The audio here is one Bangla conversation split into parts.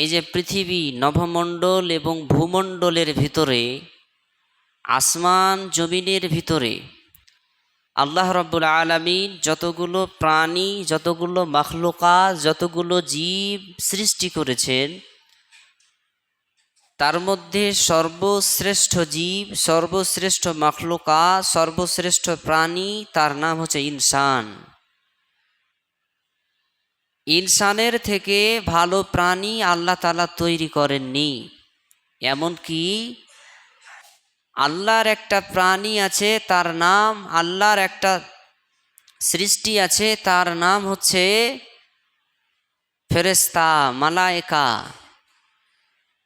এই যে পৃথিবী নভমণ্ডল এবং ভূমণ্ডলের ভিতরে, আসমান জমিনের ভিতরে, আল্লাহ রব্বুল আলমিন যতগুলো প্রাণী, যতগুলো মখলুকা যতগুলো জীব সৃষ্টি করেছেন, তার মধ্যে সর্বশ্রেষ্ঠ জীব, সর্বশ্রেষ্ঠ মখলুকা সর্বশ্রেষ্ঠ প্রাণী, তার নাম হচ্ছে ইনসান। ইনসানের থেকে ভালো প্রাণী আল্লাহ তালা তৈরি করেননি। এমনকি আল্লাহর একটা প্রাণী আছে, তার নাম আল্লাহর একটা সৃষ্টি আছে, তার নাম হচ্ছে ফেরেস্তা মালায়েকা।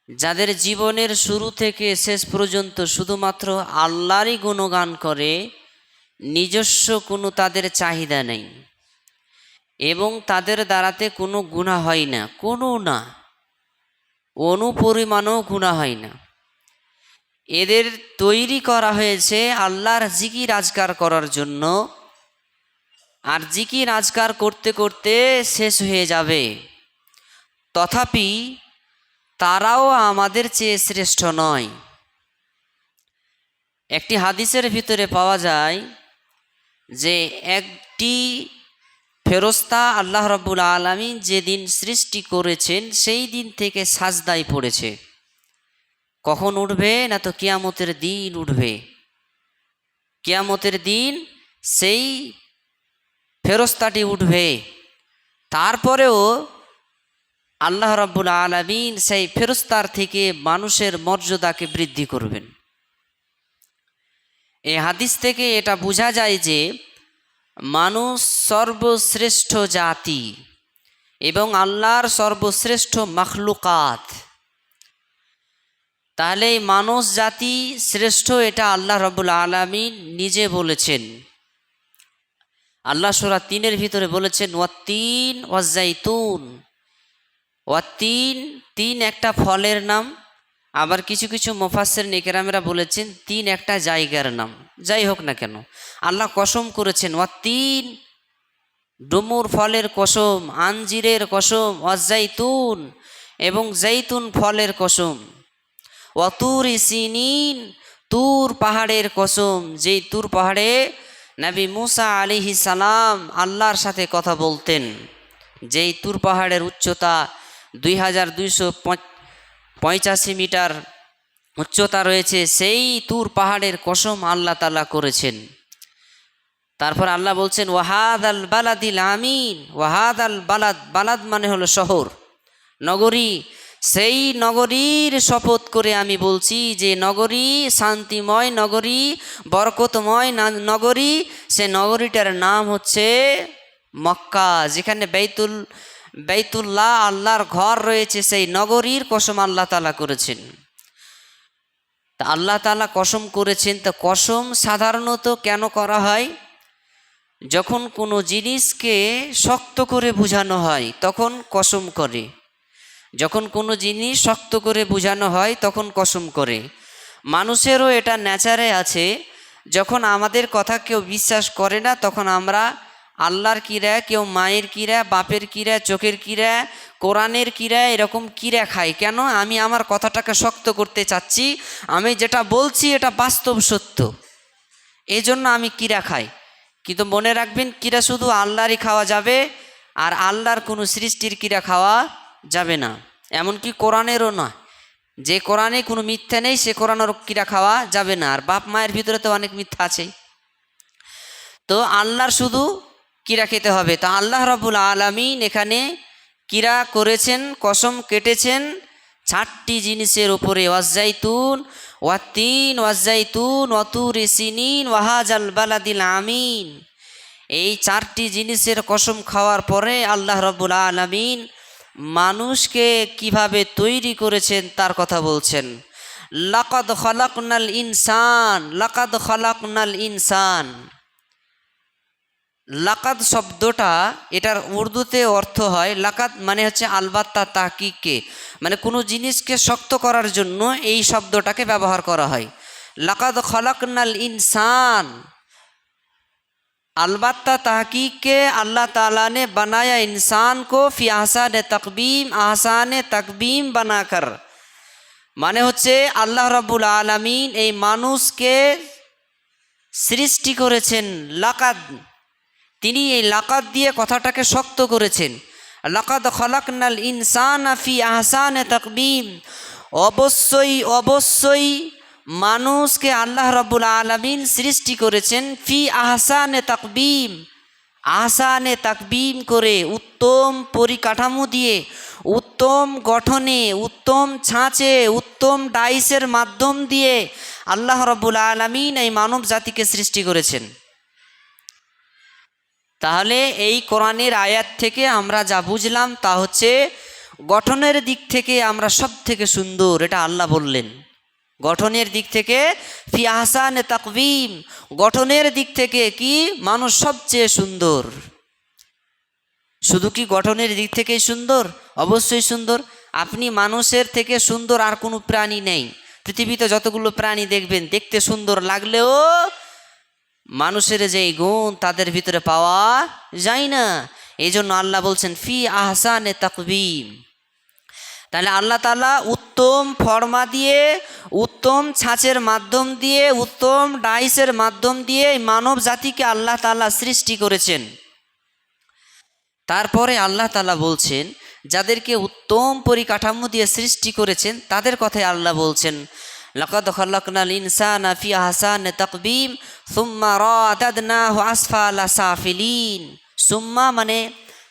যাদের জীবনের শুরু থেকে শেষ পর্যন্ত শুধুমাত্র আল্লাহরই গুণগান করে, নিজস্ব কোনো তাদের চাহিদা নেই। এবং তাদের দ্বারাতে কোনো গুণা হয় না, কোনো না। অনুপরিমাণও গুণা হয় না। এদের তৈরি করা হয়েছে আল্লাহর জিকি আজকার করার জন্য, আর জিকি আজকার করতে করতে শেষ হয়ে যাবে। তথাপি তারাও আমাদের চেয়ে শ্রেষ্ঠ নয়। একটি হাদিসের ভিতরে পাওয়া যায় যে, একটি ফেরস্তা আল্লাহ রব্বুল আলমী যেদিন সৃষ্টি করেছেন, সেই দিন থেকে সাজদাই পড়েছে। কখন উঠবে না তো কিয়ামতের দিন উঠবে। কিয়ামতের দিন সেই ফেরস্তাটি উঠবে। তারপরেও আল্লাহ রব্বুল আলমিন সেই ফেরস্তার থেকে মানুষের মর্যাদাকে বৃদ্ধি করবেন। এই হাদিস থেকে এটা বোঝা যায় যে মানুষ সর্বশ্রেষ্ঠ জাতি এবং আল্লাহর সর্বশ্রেষ্ঠ মখলুকাত। তাহলে মানুষ জাতি শ্রেষ্ঠ এটা আল্লাহ রবুল আলমিন নিজে বলেছেন। আল্লাহ সুরা তিনের ভিতরে বলেছেন, ওয়াত্তিন ওয়াজাইতুন ওয়াত্তিন, তিন একটা ফলের নাম। আবার কিছু কিছু মোফাসের নিকেরামেরা বলেছেন, তিন একটা জায়গার নাম। যাই হোক না কেন, আল্লাহ কসম করেছেন ওয়াত্তিন ডুমুর ফলের কসম আঞ্জিরের কসম অজাইতুন এবং জাইতুন ফলের কসম। অতুর সিনিন, তুর পাহাড়ের কসম। যেই তুর পাহাড়ে নবী মুসা আলিহি সালাম আল্লাহর সাথে কথা বলতেন। যেই তুর পাহাড়ের উচ্চতা দুই হাজার দুইশো পঁচাশি মিটার উচ্চতা রয়েছে, সেই তুর পাহাড়ের কসম আল্লাহ তালা করেছেন। তারপর আল্লাহ বলছেন ওয়াহাদ আল বালাদিল আমিন। ওয়াহাদ আল বালাদ বালাদ মানে হলো শহর, নগরী। সেই নগরীর শপথ করে আমি বলছি যে নগরী শান্তিময় নগরী, বরকতময় নগরী, সে নগরীটার নাম হচ্ছে মক্কা, যেখানে বেতুল বেতুল্লাহ আল্লাহর ঘর রয়েছে, সেই নগরীর কসম আল্লাহ তালা করেছেন। তা আল্লাহ তালা কসম করেছেন, তা কসম সাধারণত কেন করা হয়? যখন কোনো জিনিসকে শক্ত করে বোঝানো হয়, তখন কসম করে। যখন কোনো জিনিস শক্ত করে বোঝানো হয়, তখন কসম করে। মানুষেরও এটা নেচারে আছে, যখন আমাদের কথা কেউ বিশ্বাস করে না, তখন আমরা আল্লাহর কিরা, কেউ মায়ের কিরা, বাপের কিরা, চোখের কিরা, কোরআনের কিরা, এরকম কিরা খায়। কেন? আমি আমার কথাটাকে শক্ত করতে চাচ্ছি। আমি যেটা বলছি, এটা বাস্তব সত্য। এই জন্য আমি কিরা খাই। কিন্তু মনে রাখবেন, কিরা শুধু আল্লাহরই খাওয়া যাবে, আর আল্লাহর কোনো সৃষ্টির কিরা খাওয়া যাবে না। এমনকি কোরআনেরও না যে কোরআনে কোনো মিথ্যা নেই, সে কোরআনের কিরা খাওয়া যাবে না। আর বাপ মায়ের ভিতরে তো অনেক মিথ্যা আছে। তো আল্লাহর শুধু কিরা খেতে হবে? তা আল্লাহ রবুল আলমিন এখানে কিরা করেছেন, কসম কেটেছেন চারটি জিনিসের উপরে। ওয়াজাইতুন ওয়াতিন ওয়াজাইতুন ওয়াতুর সিনিন ওয়াহাজ আল বালাদিল আমিন। এই চারটি জিনিসের কসম খাওয়ার পরে আল্লাহ রবুল আলমিন মানুষকে কীভাবে তৈরি করেছেন তার কথা বলছেন। লাকাদ খলাকনাল ইনসান, লাকাদ খলাকনাল ইনসান। লাকাদ শব্দটা এটার উর্দুতে অর্থ হয় লাকাদ মানে হচ্ছে আলবাত্তা তাকিকে মানে কোনো জিনিসকে শক্ত করার জন্য এই শব্দটাকে ব্যবহার করা হয় লাকাদ খলাকনাল ইনসান अलबत्ता तहकीक के अल्लाह ताला ने बनाया इंसान को फी आसान तकबीम आसान तकबीम बनाकर মানে হচ্ছে আল্লাহ রাব্বুল আলামিন এই মানুষকে সৃষ্টি করেছেন লাকাদ তিনি এই লাকাত দিয়ে কথাটাকে শক্ত করেছেন। লাকাদ খলাকনাল ইনসান ফি আহসান তকবিম। অবশ্যই অবশ্যই মানুষকে আল্লাহ রাব্বুল আলামিন সৃষ্টি করেছেন ফি আহসানে তাকবিম। আহসানে তাকবিম করে উত্তম পরিকাঠামো দিয়ে, উত্তম গঠনে, উত্তম ছাঁচে, উত্তম ডাইসের মাধ্যম দিয়ে আল্লাহ রাব্বুল আলামিন এই মানব জাতিকে সৃষ্টি করেছেন। তাহলে এই কোরআনের আয়াত থেকে আমরা যা বুঝলাম তা হচ্ছে গঠনের দিক থেকে আমরা সব থেকে সুন্দর, এটা আল্লাহ বললেন। গঠনের দিক থেকে ফি তাকবিম, গঠনের দিক থেকে কি মানুষ সবচেয়ে সুন্দর। শুধু কি গঠনের দিক থেকেই সুন্দর? অবশ্যই সুন্দর। আপনি মানুষের থেকে সুন্দর আর কোনো প্রাণী নেই। পৃথিবীতে যতগুলো প্রাণী দেখবেন, দেখতে সুন্দর লাগলেও মানুষের যে গুণ, তাদের ভিতরে পাওয়া যায় না। এই জন্য আল্লাহ বলছেন, ফি আহসানে তাকবিম। তাহলে আল্লাহ তালা উত্তম ফর্মা দিয়ে, উত্তম ছাঁচের মাধ্যম দিয়ে, উত্তম ডাইসের মাধ্যম দিয়ে মানব জাতিকে আল্লাহ তালা সৃষ্টি করেছেন। তারপরে আল্লাহ তালা বলছেন, যাদেরকে উত্তম পরিকাঠামো দিয়ে সৃষ্টি করেছেন, তাদের কথাই আল্লাহ বলছেন। লকদ খলকনাল ইনসান ফি আহসান তাকবিম, সুম্মা রাদাদনাহু আসফালা সাফিলিন। সুম্মা মানে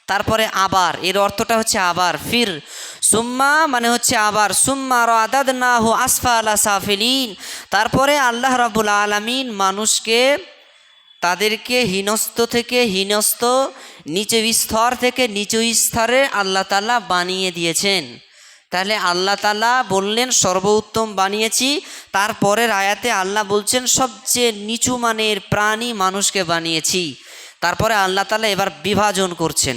তারপরে আবার, এর অর্থটা হচ্ছে আবার, ফির। সুম্মা মানে হচ্ছে আবার, সুম্মা রাদাদনাহু আসফালা সাফিলিন। তারপরে আল্লাহ রাব্বুল আলামিন মানুষকে তাদেরকে হীনস্থ থেকে হীনস্থ, নিচু স্তর থেকে নিচু স্তরে আল্লাহ তালা বানিয়ে দিয়েছেন। তাহলে আল্লাহ তালা বললেন, সর্বোত্তম বানিয়েছি। তারপরের আয়াতে আল্লাহ বলছেন, সবচেয়ে নিচু মানের প্রাণী মানুষকে বানিয়েছি। তারপরে আল্লাহ তালা এবার বিভাজন করছেন।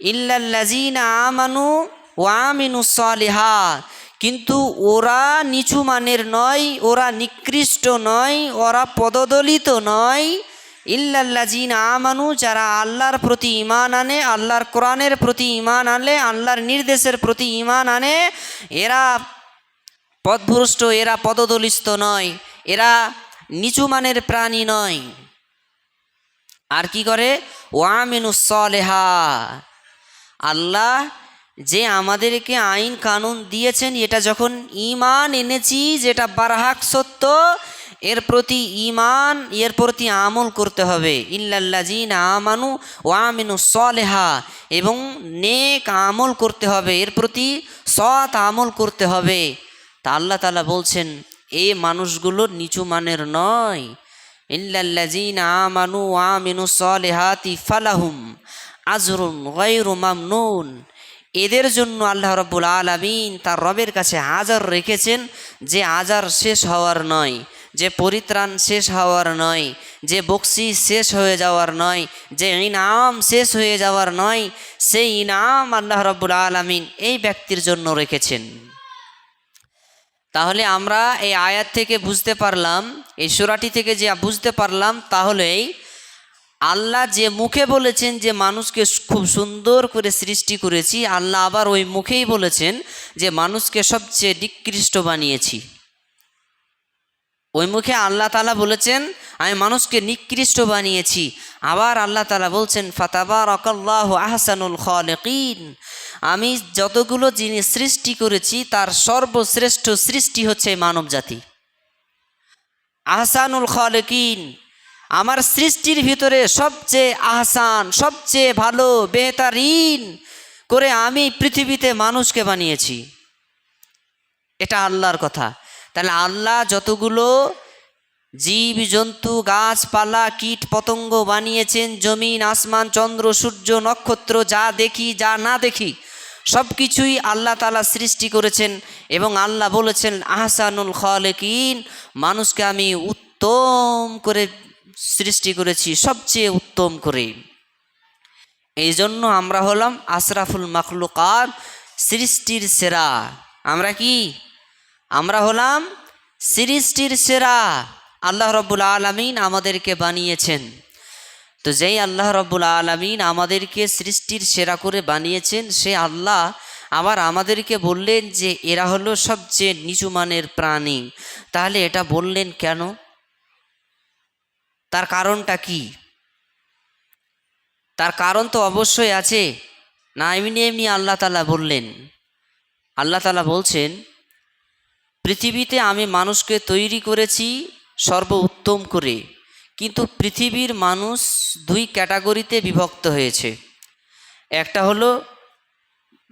ইল্লাল্লাজিনা আমানু ওয়ামিনু সলিহা। কিন্তু ওরা নিচু মানের নয়, ওরা নিকৃষ্ট নয়, ওরা পদদলিত নয়। ইল্লাল্লাজিন আমানু, যারা আল্লাহর প্রতি ইমান আনে, আল্লাহর কোরআনের প্রতি ইমান আনলে, আল্লাহর নির্দেশের প্রতি ইমান আনে, এরা পদভ্রষ্ট এরা পদদলিত নয়, এরা নিচু মানের প্রাণী নয়। আর কি করে? ওয়ামিনু সলেহা। আল্লাহ যে আমাদেরকে আইন কানুন দিয়েছেন, এটা যখন ইমান এনেছি, যেটা বারহাক সত্য এর প্রতি ইমান এর প্রতি আমল করতে হবে। ইল্লাল্লাজিন আমানু ওয়ামিনু সলেহা এবং নেক আমল করতে হবে, এর প্রতি সৎ আমল করতে হবে। তা আল্লাহ তালা বলছেন, এ মানুষগুলো নিচু মানের নয়। ইল্লাল্লাজিন আমানু ওয়ামিনু সলেহাতি ফালাহুম আজরুন গৈরু মামনুন। এদের জন্য আল্লাহ রব্বুল আলমিন তার রবের কাছে আজার রেখেছেন যে আজার শেষ হওয়ার নয়, যে পরিত্রাণ শেষ হওয়ার নয়, যে বক্সি শেষ হয়ে যাওয়ার নয়, যে ইনাম শেষ হয়ে যাওয়ার নয়, সেই ইনাম আল্লাহ রব্বুল আলমিন এই ব্যক্তির জন্য রেখেছেন। তাহলে আমরা এই আয়াত থেকে বুঝতে পারলাম, এই সুরাটি থেকে যে বুঝতে পারলাম, তাহলেই আল্লাহ যে মুখে বলেছেন যে মানুষকে খুব সুন্দর করে সৃষ্টি করেছি, আল্লাহ আবার ওই মুখেই বলেছেন যে মানুষকে সবচেয়ে নিকৃষ্ট বানিয়েছি। ওই মুখে আল্লাহ তালা বলেছেন, আমি মানুষকে নিকৃষ্ট বানিয়েছি। আবার আল্লাহ তালা বলছেন ফাতাবার অকল্লাহ আহসানুল খালেকিন। আমি যতগুলো জিনিস সৃষ্টি করেছি, তার সর্বশ্রেষ্ঠ সৃষ্টি হচ্ছে মানব জাতি আহসানুল খালেকিন। আমার সৃষ্টির ভিতরে সবচেয়ে আহসান, সবচেয়ে ভালো, বেহতারিন করে আমি পৃথিবীতে মানুষকে বানিয়েছি। এটা আল্লাহর কথা। তাহলে আল্লাহ যতগুলো জীব, জন্তু, গাছপালা, কীট পতঙ্গ বানিয়েছেন, জমিন, আসমান, চন্দ্র, সূর্য, নক্ষত্র, যা দেখি, যা না দেখি সব কিছুই আল্লাহ তালা সৃষ্টি করেছেন এবং আল্লাহ বলেছেন, আহসানুল খালেকিন মানুষকে আমি উত্তম করে সৃষ্টি করেছি সবচেয়ে উত্তম করে। এই জন্য আমরা হলাম আশরাফুল মাখলুকাত সৃষ্টির সেরা। আমরা কি? আমরা হলাম সৃষ্টির সেরা। আল্লাহ রব্বুল আলমিন আমাদেরকে বানিয়েছেন। তো যেই আল্লাহ রব্বুল আলমিন আমাদেরকে সৃষ্টির সেরা করে বানিয়েছেন, সে আল্লাহ আবার আমাদেরকে বললেন যে, এরা হলো সবচেয়ে নিচু মানের প্রাণী। তাহলে এটা বললেন কেন? তার কারণটা কি? তার কারণ তো অবশ্যই আছে। না, এমনি এমনি আল্লাহ তালা বললেন। আল্লাহ তালা বলছেন, পৃথিবীতে আমি মানুষকে তৈরি করেছি সর্ব উত্তম করে, কিন্তু পৃথিবীর মানুষ দুই ক্যাটাগরিতে বিভক্ত হয়েছে। একটা হলো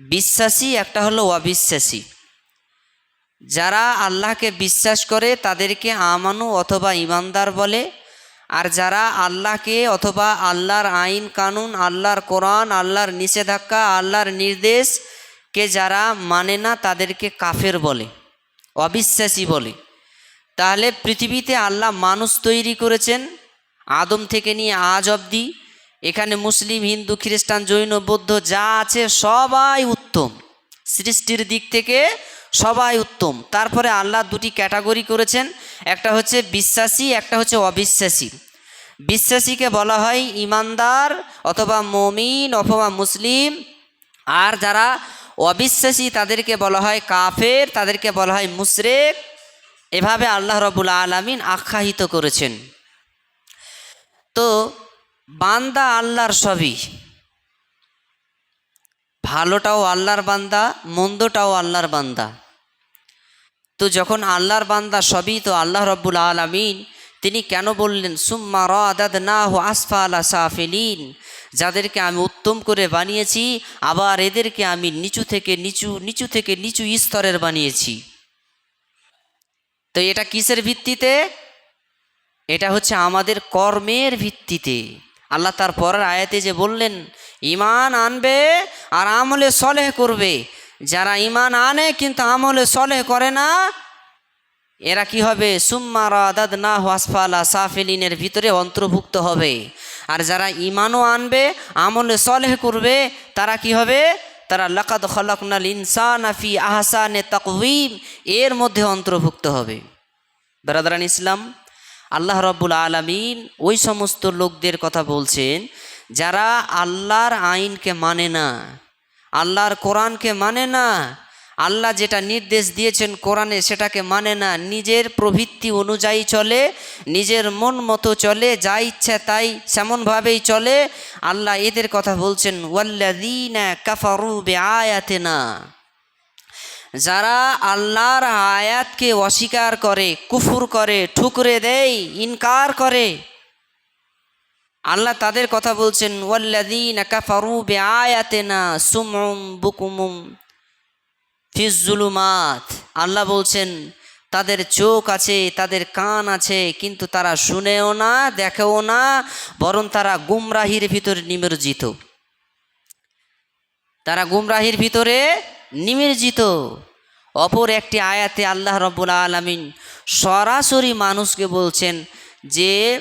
বিশ্বাসী, একটা হলো অবিশ্বাসী। যারা আল্লাহকে বিশ্বাস করে, তাদেরকে আমানু অথবা ইমানদার বলে আর যারা আল্লাহকে অথবা আল্লাহর আইন, কানুন, আল্লাহর কোরআন, আল্লাহর নিষেধাজ্ঞা, আল্লাহর নির্দেশকে যারা মানে না, তাদেরকে কাফের বলে, অবিশ্বাসী বলে। তাহলে পৃথিবীতে আল্লাহ মানুষ তৈরি করেছেন আদম থেকে নিয়ে আজ অবধি। এখানে মুসলিম, হিন্দু, খ্রিস্টান, জৈন, বৌদ্ধ যা আছে সবাই উত্তম। সৃষ্টির দিক থেকে সবাই উত্তম। তারপরে আল্লাহ দুটি ক্যাটাগরি করেছেন। একটা হচ্ছে বিশ্বাসী, একটা হচ্ছে অবিশ্বাসী। বিশ্বাসীকে বলা হয় ইমানদার অথবা মমিন অথবা মুসলিম। আর যারা অবিশ্বাসী, তাদেরকে বলা হয় কাফের, তাদেরকে বলা হয় মুশরেক। এভাবে আল্লাহ রবুল আলমিন আখ্যায়িত করেছেন। তো বান্দা আল্লাহর সবই। ভালোটাও আল্লাহর বান্দা, মন্দটাও আল্লাহর বান্দা। তো যখন আল্লাহর বান্দা সবই তো আল্লাহ রব্বুল আলমিন, তিনি কেন বললেন, সুম্মা রাদাদ না হো আসফা আলা সাফিলিন? যাদেরকে আমি উত্তম করে বানিয়েছি, আবার এদেরকে আমি নিচু থেকে নিচু নিচু থেকে নিচু স্তরের বানিয়েছি। তো এটা কিসের ভিত্তিতে? এটা হচ্ছে আমাদের কর্মের ভিত্তিতে। আল্লাহ তার পরের আয়াতে যে বললেন ইমান আনবে আর আমলে সলেহ করবে। যারা ইমান আনে কিন্তু আমলে সলেহ করে না, এরা কি হবে? সুম্মা রাদাদ না হাসফালা সাফিলিনের ভিতরে অন্তর্ভুক্ত হবে। আর যারা ইমানও আনবে, আমলে সলেহ করবে, তারা কি হবে? তারা লাকাদ খলকনাল ইনসান আফি আহসানে তকউইম এর মধ্যে অন্তর্ভুক্ত হবে। বেরাদারান ইসলাম, আল্লাহ রব্বুল আলমিন ওই সমস্ত লোকদের কথা বলছেন, যারা আল্লাহর আইনকে মানে না। আল্লাহর কোরআনকে মানে না। আল্লাহ যেটা নির্দেশ দিয়েছেন কোরআনে সেটাকে মানে না। নিজের প্রবৃত্তি অনুযায়ী চলে, নিজের মন মতো চলে, যা ইচ্ছা তাই সেমনভাবেই চলে। আল্লাহ এদের কথা বলছেন ওয়াল্লাদিনা কাফারু বে আয়াতে না যারা আল্লাহর আয়াতকে অস্বীকার করে, কুফুর করে, ঠুকরে দেয়, ইনকার করে আল্লাহ তাদের কথা বলছেন বে সুমুম আল্লাহ বলছেন, তাদের চোখ আছে, তাদের কান আছে, কিন্তু তারা শুনেও না, দেখেও না, বরং তারা গুমরাহির ভিতরে নিমজ্জিত। তারা গুমরাহির ভিতরে নিমজ্জিত। অপর একটি আয়াতে আল্লাহ রব্বুল আলমিন সরাসরি মানুষকে বলছেন যে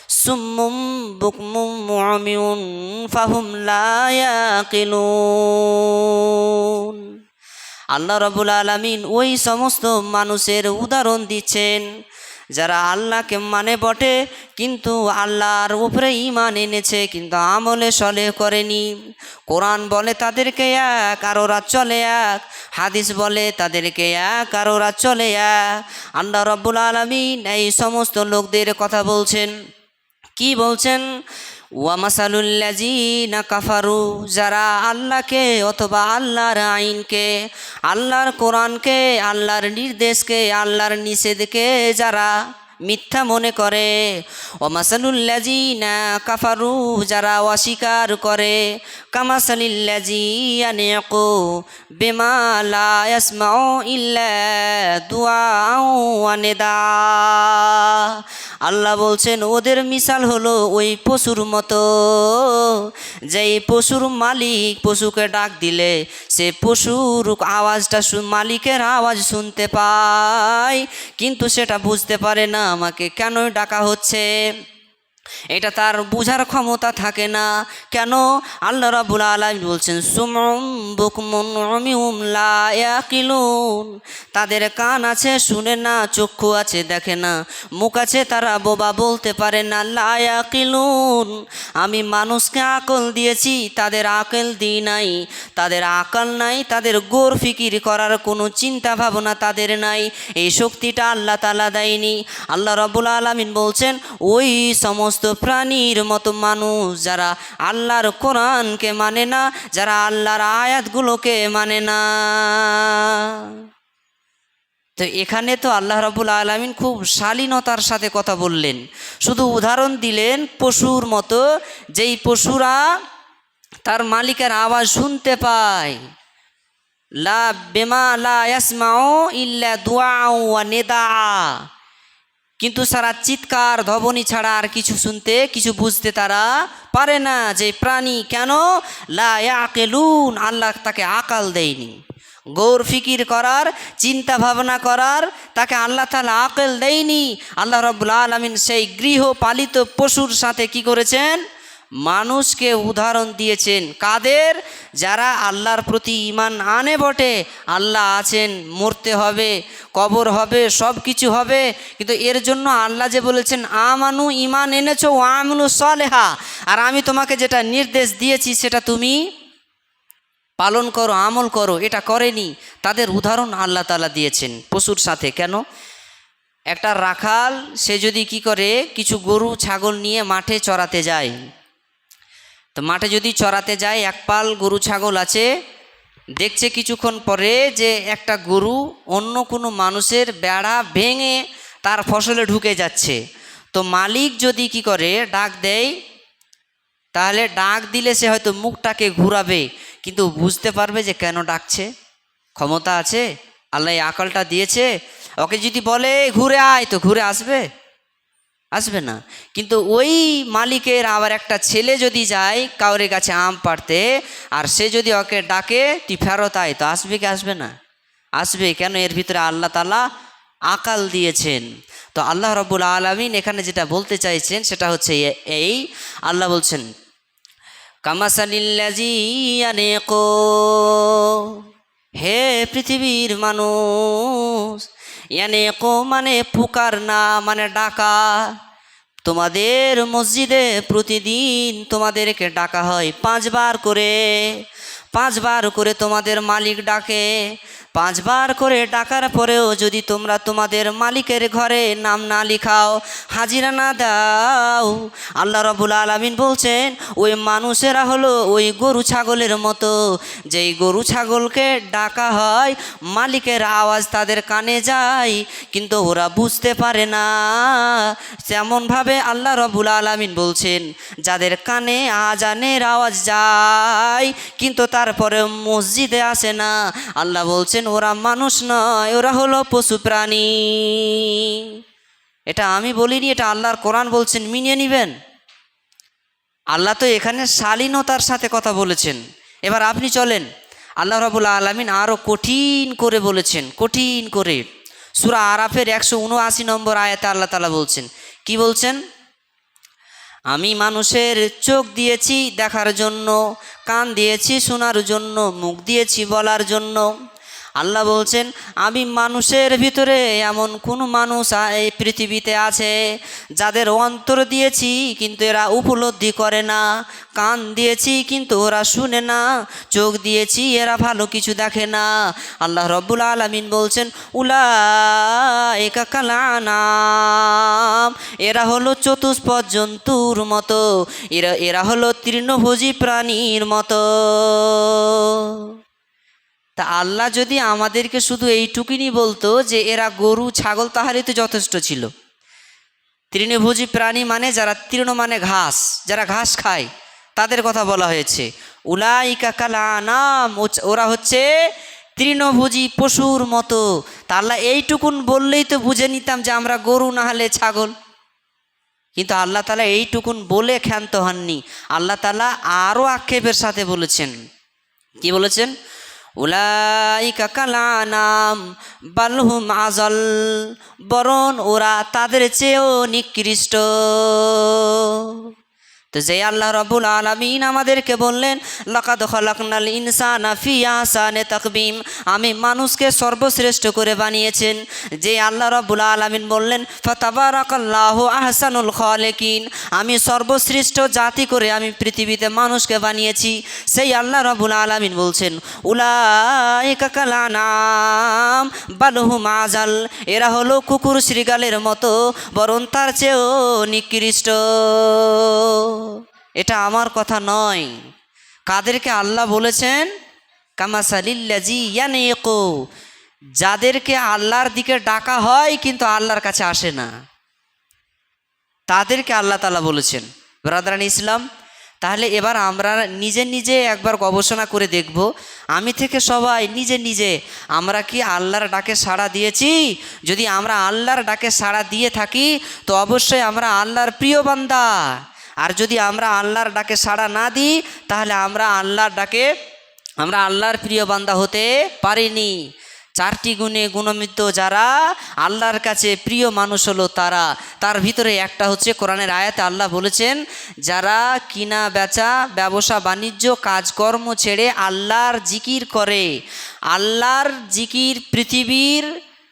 সুমুম বুকমুম ফাহুম আল্লাহ রবুল আলমিন ওই সমস্ত মানুষের উদাহরণ দিচ্ছেন, যারা আল্লাহকে মানে বটে, কিন্তু আল্লাহর উপরে ইমান এনেছে, কিন্তু আমলে সলে করেনি। কোরআন বলে তাদেরকে এক আর ওরা চলে এক, হাদিস বলে তাদেরকে এক আর ওরা চলে এক। আল্লাহ রব্বুল আলমিন এই সমস্ত লোকদের কথা বলছেন। কি বলছেন? ওয়ামাসালুল্লাজিনা কাফারু, যারা আল্লাহকে অথবা আল্লাহর আইনকে, আল্লাহর কোরআনকে, আল্লাহর নির্দেশকে, আল্লাহর নিষেধকে, যারা মিথ্যা মনে করে। ওমাসালুল্লাজিনা কাফারু, যারা অস্বীকার করে। কামাসালিল্লাজিয়ানেকো বেমা লা ইয়াসমাউ ইল্লা দুআ ওয়া নিদা। আল্লাহ বলছেন, ওদের মিশাল হলো ওই পশুর মতো। যেই পশুর মালিক পশুকে ডাক দিলে, সে পশুর আওয়াজটা মালিকের আওয়াজ শুনতে পায়, কিন্তু সেটা বুঝতে পারে না। আমাকে কেন ডাকা হচ্ছে? এটা তার বোঝার ক্ষমতা থাকে না। কেন? আল্লাহ রাবুল আলম বলছেন ইয়াকিলুন। তাদের কান আছে, শুনে না, চক্ষু আছে, দেখে না। মুখ আছে, তারা বোবা বলতে পারে না, লা ইয়াকিলুন। আমি মানুষকে আকল দিয়েছি, তাদের আকল দিই নাই। তাদের আকাল নাই, তাদের গোর ফিকির করার কোনো চিন্তা ভাবনা তাদের নাই। এই শক্তিটা আল্লাহ তালা দেয়নি। আল্লাহ রবুল আলমিন বলছেন, ওই সমস্ত প্রাণীর মতো মানুষ যারা আল্লাহর কোরআনকে মানে না, যারা আল্লাহর আয়াতগুলোকে মানে না। তো এখানে তো আল্লাহ রাবুল আলমিন খুব শালীনতার সাথে কথা বললেন। শুধু উদাহরণ দিলেন পশুর মতো, যেই পশুরা তার মালিকের আওয়াজ শুনতে পায়। লা, বেমা লা ইয়াসমাউ ইল্লা ওয়া নেদা কিন্তু সারা চিৎকার, ধবনি ছাড়া আর কিছু শুনতে, কিছু বুঝতে তারা পারে না যে প্রাণী কেন? লা ইয়াকিলুন আল্লাহ তাকে আকাল দেয়নি। গৌর ফিকির করার, চিন্তা ভাবনা করার, তাকে আল্লাহ তালা আকেল দেয়নি। আল্লাহ রব্বুল আলমিন সেই গৃহপালিত পশুর সাথে কি করেছেন? মানুষকে উদাহরণ দিয়েছেন। কাদের? যারা আল্লাহর প্রতি ইমান আনে বটে, আল্লাহ আছেন, মরতে হবে, কবর হবে সব কিছু হবে। কিন্তু এর জন্য আল্লাহ যে বলেছেন, আমানু ইমান এনেছো আমনু সলেহা। আর আমি তোমাকে যেটা নির্দেশ দিয়েছি, সেটা তুমি পালন করো, আমল করো, এটা করেনি। তাদের উদাহরণ আল্লাহ তালা দিয়েছেন পশুর সাথে। কেন? একটা রাখাল, সে যদি কি করে, কিছু গরু, ছাগল নিয়ে মাঠে চড়াতে যায়। তো মাঠে যদি চড়াতে যায়, এক পাল গরু, ছাগল আছে, দেখছে কিছুক্ষণ পরে যে একটা গরু অন্য কোনো মানুষের বেড়া ভেঙে তার ফসলে ঢুকে যাচ্ছে। তো মালিক যদি কি করে, ডাক দেয়, তাহলে ডাক দিলে সে হয়তো মুখটাকে ঘুরাবে, কিন্তু বুঝতে পারবে যে কেন ডাকছে। ক্ষমতা আছে, আল্লাহ আকলটা দিয়েছে। ওকে যদি বলে ঘুরে আয়, তো ঘুরে আসবে? আসবে না। কিন্তু ওই মালিকের আবার একটা ছেলে যদি যায় কাউরে কাছে আম পাড়তে, আর সে যদি ওকে ডাকে, তুই ফেরত আয়। তো আসবে কি আসবে না? আসবে কেন? এর ভিতরে আল্লাহ তালা আকাল দিয়েছেন। তো আল্লাহ রব্বুল আলমিন এখানে যেটা বলতে চাইছেন, সেটা হচ্ছে এই। আল্লাহ বলছেন কামাসালিল্লাজি হে পৃথিবীর মানুষ ইয়ানেকো মানে পুকার না মানে ডাকা তোমাদের মসজিদে প্রতিদিন তোমাদেরকে ডাকা হয় পাঁচবার করে পাঁচবার করে তোমাদের মালিক ডাকে। পাঁচবার করে ডাকার পরেও যদি তোমরা তোমাদের মালিকের ঘরে নাম না লিখাও, হাজিরা না দাও। আল্লাহ রবুল আলমিন বলছেন, ওই মানুষেরা হলো ওই গরু ছাগলের মতো। যেই গরু ছাগলকে ডাকা হয়, মালিকের আওয়াজ তাদের কানে যায়, কিন্তু ওরা বুঝতে পারে না। তেমনভাবে আল্লাহ রবুল আলমিন বলছেন, যাদের কানে আজানের আওয়াজ যায়, কিন্তু তারপরে মসজিদে আসে না। আল্লাহ বলছেন, ওরা মানুষ নয়, ওরা হলো পশু প্রাণী। এটা আমি বলিনি, এটা আল্লাহর কোরআন বলছেন, মিনিয়ে নিবেন। আল্লাহ তো এখানে শালীনতার সাথে কথা বলেছেন। এবার আপনি চলেন, আল্লাহ রাবুল আলমিন আরও কঠিন করে বলেছেন, কঠিন করে। সুরা আরাফের একশো উনআশি নম্বর আয়াতে আল্লাহ তালা বলছেন, কি বলছেন? আমি মানুষের চোখ দিয়েছি দেখার জন্য কান দিয়েছি শোনার জন্য মুখ দিয়েছি বলার জন্য। আল্লাহ বলছেন, আমি মানুষের ভিতরে এমন কোন মানুষ এই পৃথিবীতে আছে যাদের অন্তর দিয়েছি কিন্তু এরা উপলব্ধি করে না, কান দিয়েছি কিন্তু ওরা শুনে না, চোখ দিয়েছি এরা ভালো কিছু দেখে না। আল্লাহ রব্বুল আলমিন বলছেন উলা একা কালানাম এরা হলো চতুষ্পদ জন্তুর মতো, এরা এরা হলো তৃণভোজী প্রাণীর মতো। তা আল্লাহ যদি আমাদেরকে শুধু এইটুকুনি বলতো যে এরা গরু, ছাগল তাহলেই তো যথেষ্ট ছিল। তৃণভোজী প্রাণী মানে যারা তৃণ মানে ঘাস, যারা ঘাস খায়, তাদের কথা বলা হয়েছে। উলাইকা কালা নাম ওরা হচ্ছে তৃণভোজী পশুর মতো। তা আল্লাহ এইটুকুন বললেই তো বুঝে নিতাম যে আমরা গরু না হলে ছাগল। কিন্তু আল্লাহ তালা এইটুকুন বলে ক্ষান্ত হননি। আল্লাহ তালা আরও আক্ষেপের সাথে বলেছেন। কি বলেছেন? উলাইকা কালানাম বালহুম আজল বরণ ওরা তাদের চেয়েও নিকৃষ্ট। তো যে আল্লাহ রবুল আলমিন আমাদেরকে বললেন, লকাদ খলাকনাল ইনসান ফিয়াসানে তাকবিম। আমি মানুষকে সর্বশ্রেষ্ঠ করে বানিয়েছেন। যে আল্লাহ রবুল আলমিন বললেন, ফতাবারাকাল্লাহ আহসানুল খালেকিন। আমি সর্বশ্রেষ্ঠ জাতি করে আমি পৃথিবীতে মানুষকে বানিয়েছি। সেই আল্লাহ রবুল আলমিন বলছেন, উলাইকা কালানাম বালহুম আজাল এরা হলো কুকুর শ্রীগালের মতো, বরং তার চেয়েও নিকৃষ্ট। এটা আমার কথা নয়। কাদেরকে আল্লাহ বলেছেন কামাসালিল্লাজি ইয়ানেকো, যাদেরকে আল্লাহর দিকে ডাকা হয় কিন্তু আল্লাহর কাছে আসে না। তাদেরকে আল্লাহ তালা বলেছেন, ব্রাদারান ইসলাম, তাহলে এবার আমরা নিজে নিজে একবার গবেষণা করে দেখব, আমি থেকে সবাই নিজে নিজে, আমরা কি আল্লাহর ডাকে সাড়া দিয়েছি? যদি আমরা আল্লাহর ডাকে সাড়া দিয়ে থাকি, তো অবশ্যই আমরা আল্লাহর প্রিয় বান্দা। আর যদি আমরা আল্লাহর ডাকে সাড়া না দিই, তাহলে আমরা আল্লাহর ডাকে, আমরা আল্লাহর প্রিয় বান্দা হতে পারিনি। চারটি গুণে গুণমিত যারা আল্লাহর কাছে প্রিয় মানুষ হলো তারা। তার ভিতরে একটা হচ্ছে কোরআনের আয়াতে আল্লাহ বলেছেন, যারা কিনা, বেচা, ব্যবসা, বাণিজ্য, কাজকর্ম ছেড়ে আল্লাহর জিকির করে, আল্লাহর জিকির পৃথিবীর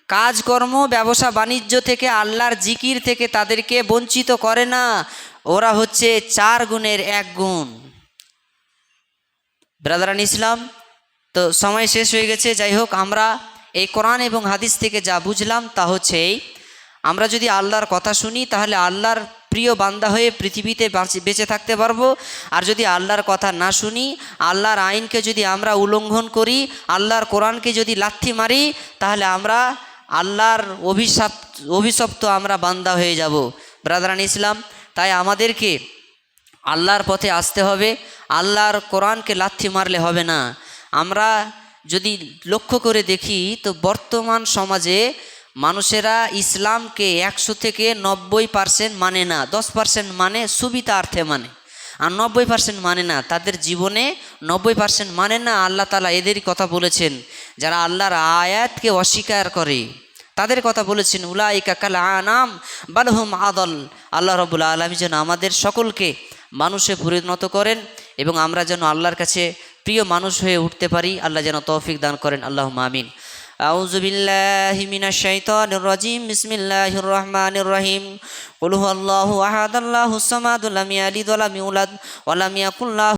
কাজকর্ম, ব্যবসা, বাণিজ্য থেকে আল্লাহর জিকির থেকে তাদেরকে বঞ্চিত করে না। ওরা হচ্ছে চার গুণের এক গুণ। ব্রাদারান ইসলাম তো সময় শেষ হয়ে গেছে যাই হোক আমরা এই কোরআন এবং হাদিস থেকে যা বুঝলাম তা হচ্ছে এই, আমরা যদি আল্লাহর কথা শুনি তাহলে আল্লাহর প্রিয় বান্দা হয়ে পৃথিবীতে বেঁচে থাকতে পারব। আর যদি আল্লাহর কথা না শুনি আল্লাহর আইনকে যদি আমরা উল্লঙ্ঘন করি আল্লাহর কোরআনকে যদি লাথি মারি তাহলে আমরা আল্লাহর অভিশাপ অভিশপ্ত আমরা বান্দা হয়ে যাব। ব্রাদারান ইসলাম তাই আমাদেরকে আল্লাহর পথে আসতে হবে। আল্লাহর কোরআনকে লাথি মারলে হবে না। আমরা যদি লক্ষ্য করে দেখি, তো বর্তমান সমাজে মানুষেরা ইসলামকে একশো থেকে নব্বই পার্সেন্ট মানে না, দশ পার্সেন্ট মানে সুবিধার্থে মানে। আর নব্বই পার্সেন্ট মানে না, তাদের জীবনে নব্বই পার্সেন্ট মানে না, আল্লাহ তালা এদেরই কথা বলেছেন, যারা আল্লাহর আয়াতকে অস্বীকার করে। তাদের কথা বলেছেন উলাইকা কাল আনাম বালহুম আদল আল্লাহ রবুল্লা আলমী যেন আমাদের সকলকে মানুষে পরিণত করেন এবং আমরা যেন আল্লাহর কাছে প্রিয় মানুষ হয়ে উঠতে পারি আল্লাহ যেন তৌফিক দান করেন আল্লাহ আমিন أعوذ بالله من الشيطان الرجيم بسم الله الرحمن الرحيم قل هو الله أحد الله الصمد لم يلد ولم يولد ولم يكن له